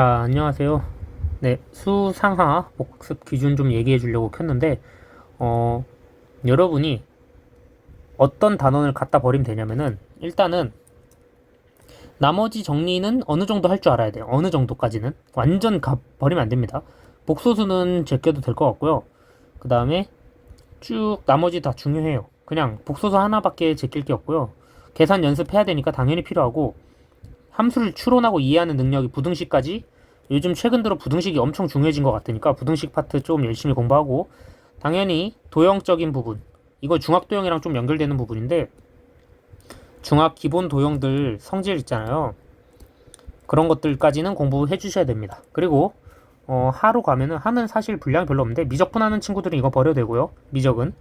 자, 안녕하세요. 네, 수상하 복습 기준 좀 얘기해 주려고 켰는데, 어, 여러분이 어떤 단원을 갖다 버리면 되냐면은, 일단은, 나머지 정리는 어느 정도 할 줄 알아야 돼요. 어느 정도까지는. 완전 가, 버리면 안 됩니다. 복소수는 제껴도 될 것 같고요. 그 다음에 쭉 나머지 다 중요해요. 그냥 복소수 하나밖에 제낄 게 없고요. 계산 연습해야 되니까 당연히 필요하고, 함수를 추론하고 이해하는 능력이 부등식까지 요즘 최근 들어 부등식이 엄청 중요해진 것 같으니까 부등식 파트 좀 열심히 공부하고 당연히 도형적인 부분 이거 중학 도형이랑 좀 연결되는 부분인데 중학 기본 도형들 성질 있잖아요. 그런 것들까지는 공부해 주셔야 됩니다. 그리고 어, 하로 가면은 하는 사실 분량이 별로 없는데 미적분 하는 친구들은 이거 버려도 되고요. 미적은.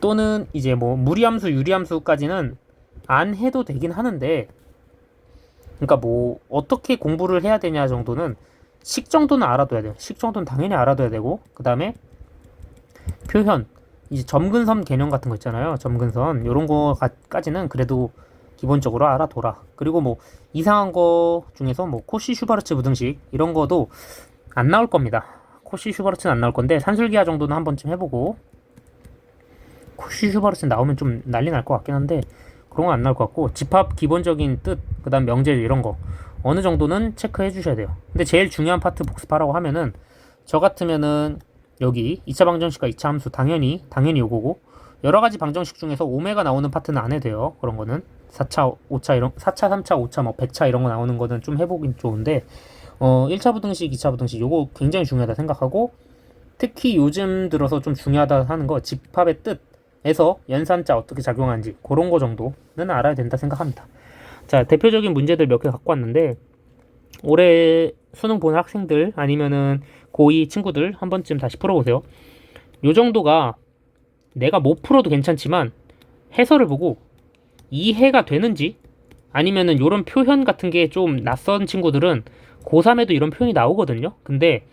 또는 이제 뭐 무리함수 유리함수까지는 안 해도 되긴 하는데 그러니까 뭐 어떻게 공부를 해야 되냐 정도는 식 정도는 알아둬야 돼요. 식 정도는 당연히 알아둬야 되고 그 다음에 표현 이제 점근선 개념 같은 거 있잖아요. 점근선 이런 거까지는 그래도 기본적으로 알아둬라. 그리고 뭐 이상한 거 중에서 뭐 코시 슈바르츠 부등식 이런 거도 안 나올 겁니다. 코시 슈바르츠는 안 나올 건데 산술기하 정도는 한 번쯤 해보고 코시 슈바르츠 나오면 좀 난리 날 것 같긴 한데 그런 건 안 나올 것 같고 집합 기본적인 뜻 그다음 명제 이런 거. 어느 정도는 체크해 주셔야 돼요. 근데 제일 중요한 파트 복습하라고 하면은 저 같으면은 여기 2차 방정식과 2차 함수 당연히 당연히 요거고 여러 가지 방정식 중에서 오메가 나오는 파트는 안 해도 돼요. 그런 거는. 4차 5차 이런 4차 3차 5차 뭐 100차 이런 거 나오는 거는 좀 해보긴 좋은데 어 1차 부등식 2차 부등식 요거 굉장히 중요하다 생각하고 특히 요즘 들어서 좀 중요하다 하는 거 집합의 뜻 에서 연산자 어떻게 작용하는지 그런 거 정도는 알아야 된다 생각합니다. 자 대표적인 문제들 몇 개 갖고 왔는데 올해 수능 본 학생들 아니면은 고2 친구들 한 번쯤 다시 풀어보세요. 요 정도가 내가 못 풀어도 괜찮지만 해설을 보고 이해가 되는지 아니면은 요런 표현 같은 게 좀 낯선 친구들은 고3에도 이런 표현이 나오거든요. 근데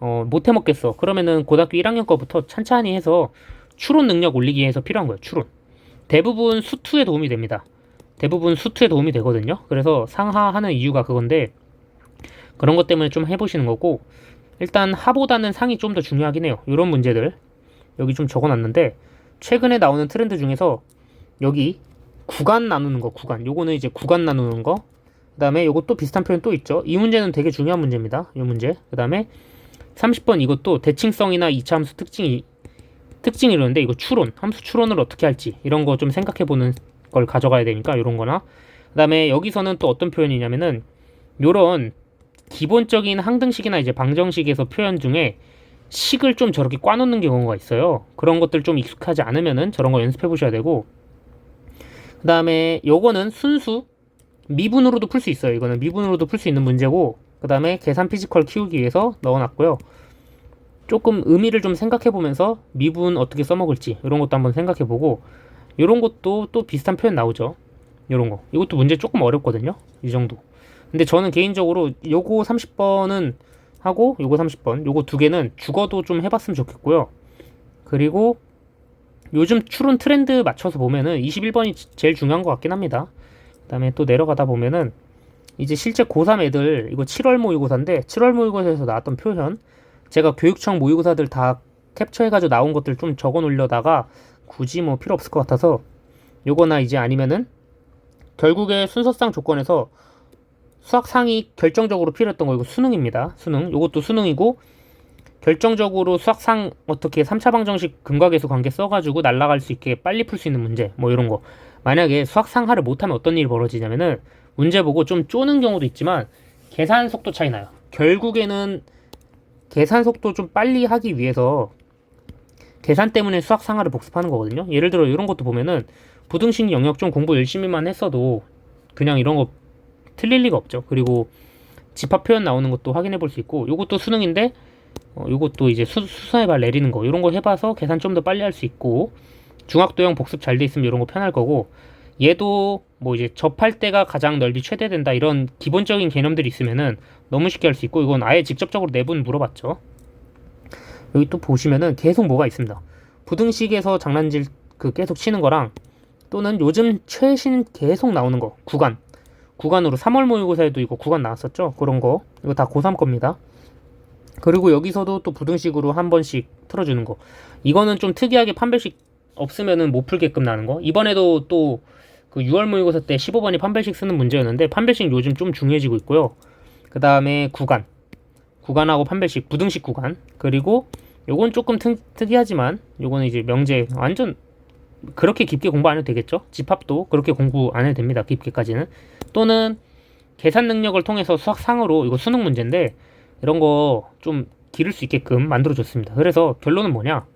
어, 못 해먹겠어. 그러면은 고등학교 1학년 거부터 찬찬히 해서 추론 능력 올리기 위해서 필요한 거예요. 추론. 대부분 수투에 도움이 됩니다. 대부분 수투에 도움이 되거든요. 그래서 상하하는 이유가 그건데 그런 것 때문에 좀 해보시는 거고 일단 하보다는 상이 좀 더 중요하긴 해요. 이런 문제들 여기 좀 적어놨는데 최근에 나오는 트렌드 중에서 여기 구간 나누는 거 구간 요거는 이제 구간 나누는 거 그다음에 요것도 비슷한 표현 또 있죠. 이 문제는 되게 중요한 문제입니다. 이 문제 그다음에 30번 이것도 대칭성이나 이차함수 특징이 특징이 이러는데 이거 추론, 함수 추론을 어떻게 할지 이런 거 좀 생각해 보는 걸 가져가야 되니까 이런 거나 그다음에 여기서는 또 어떤 표현이냐면은 요런 기본적인 항등식이나 이제 방정식에서 표현 중에 식을 좀 저렇게 꽈놓는 경우가 있어요. 그런 것들 좀 익숙하지 않으면은 저런 거 연습해 보셔야 되고 그다음에 요거는 순수 미분으로도 풀 수 있어요. 이거는 미분으로도 풀 수 있는 문제고 그다음에 계산 피지컬 키우기 위해서 넣어 놨고요. 조금 의미를 좀 생각해 보면서 미분 어떻게 써먹을지 이런 것도 한번 생각해 보고 이런 것도 또 비슷한 표현 나오죠. 이런 거. 이것도 문제 조금 어렵거든요. 이 정도. 근데 저는 개인적으로 요거 30번은 하고 요거 30번 요거 두 개는 죽어도 좀 해봤으면 좋겠고요. 그리고 요즘 추론 트렌드 맞춰서 보면은 21번이 제일 중요한 것 같긴 합니다. 그 다음에 또 내려가다 보면은 이제 실제 고3 애들 이거 7월 모의고사인데 7월 모의고사에서 나왔던 표현 제가 교육청 모의고사들 다 캡처해가지고 나온 것들 좀 적어 놓으려다가 굳이 뭐 필요 없을 것 같아서 요거나 이제 아니면은 결국에 순서상 조건에서 수학 상이 결정적으로 필요했던 거 이거 수능입니다. 수능. 요것도 수능이고 결정적으로 수학상 어떻게 3차 방정식 근과계수 관계 써가지고 날라갈 수 있게 빨리 풀 수 있는 문제 뭐 이런 거 만약에 수학상하를 못하면 어떤 일이 벌어지냐면은 문제 보고 좀 쪼는 경우도 있지만 계산 속도 차이 나요. 결국에는 계산 속도 좀 빨리 하기 위해서 계산 때문에 수학 상하를 복습하는 거거든요. 예를 들어 이런 것도 보면은 부등식 영역 좀 공부 열심히만 했어도 그냥 이런 거 틀릴 리가 없죠. 그리고 집합 표현 나오는 것도 확인해 볼 수 있고 이것도 수능인데 어, 이것도 이제 수, 수사의 발 내리는 거 이런 거 해봐서 계산 좀 더 빨리 할 수 있고 중학도형 복습 잘 돼 있으면 이런 거 편할 거고 얘도 뭐 이제 접할 때가 가장 넓이 최대된다 이런 기본적인 개념들이 있으면은 너무 쉽게 할 수 있고 이건 아예 직접적으로 내분 물어봤죠. 여기 또 보시면은 계속 뭐가 있습니다. 부등식에서 장난질 그 계속 치는 거랑 또는 요즘 최신 계속 나오는 거 구간 구간으로 3월 모의고사에도 이거 구간 나왔었죠. 그런 거 이거 다 고3 겁니다. 그리고 여기서도 또 부등식으로 한 번씩 틀어주는 거. 이거는 좀 특이하게 판별식 없으면은 못 풀게끔 나는 거. 이번에도 또 그 6월 모의고사 때 15번이 판별식 쓰는 문제였는데 판별식 요즘 좀 중요해지고 있고요. 그 다음에 구간, 구간하고 판별식, 부등식 구간. 그리고 요건 조금 특, 특이하지만 요거는 이제 명제 완전 그렇게 깊게 공부 안 해도 되겠죠? 집합도 그렇게 공부 안 해도 됩니다. 깊게까지는. 또는 계산 능력을 통해서 수학상으로 이거 수능 문제인데 이런 거 좀 기를 수 있게끔 만들어 줬습니다. 그래서 결론은 뭐냐?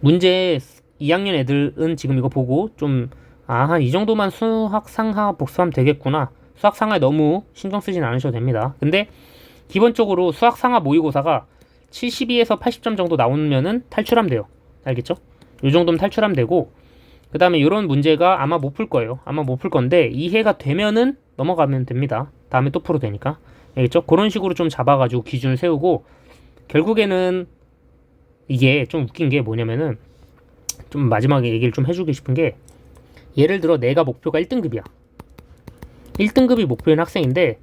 문제 2학년 애들은 지금 이거 보고 좀 아, 이 정도만 수학 상하 복수하면 되겠구나. 수학 상하에 너무 신경 쓰진 않으셔도 됩니다. 근데 기본적으로 수학 상하 모의고사가 72에서 80점 정도 나오면은 탈출하면 돼요. 알겠죠? 요 정도면 탈출하면 되고 그 다음에 이런 문제가 아마 못 풀 거예요. 아마 못 풀 건데 이해가 되면은 넘어가면 됩니다. 다음에 또 풀어도 되니까. 알겠죠? 그런 식으로 좀 잡아가지고 기준을 세우고 결국에는 이게 좀 웃긴 게 뭐냐면은 좀 마지막에 얘기를 좀 해주고 싶은 게 예를 들어 내가 목표가 1등급이야. 1등급이 목표인 학생인데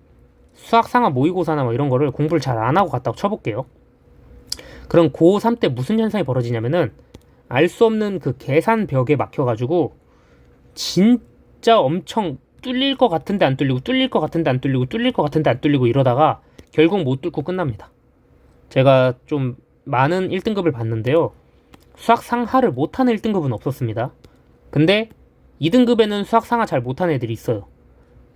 수학 상하 모의고사나 뭐 이런 거를 공부를 잘 안 하고 갔다고 쳐볼게요. 그럼 고3 때 무슨 현상이 벌어지냐면은 알 수 없는 그 계산 벽에 막혀가지고 진짜 엄청 뚫릴 것 같은데 안 뚫리고 뚫릴 것 같은데 안 뚫리고 뚫릴 것 같은데 안 뚫리고 이러다가 결국 못 뚫고 끝납니다. 제가 좀 많은 1등급을 봤는데요. 수학 상하를 못하는 1등급은 없었습니다. 근데 2등급에는 수학 상하 잘 못하는 애들이 있어요.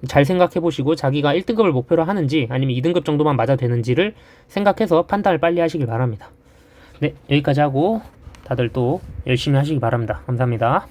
잘 생각해 보시고 자기가 1등급을 목표로 하는지 아니면 2등급 정도만 맞아 되는지를 생각해서 판단을 빨리 하시길 바랍니다. 네, 여기까지 하고 다들 또 열심히 하시기 바랍니다. 감사합니다.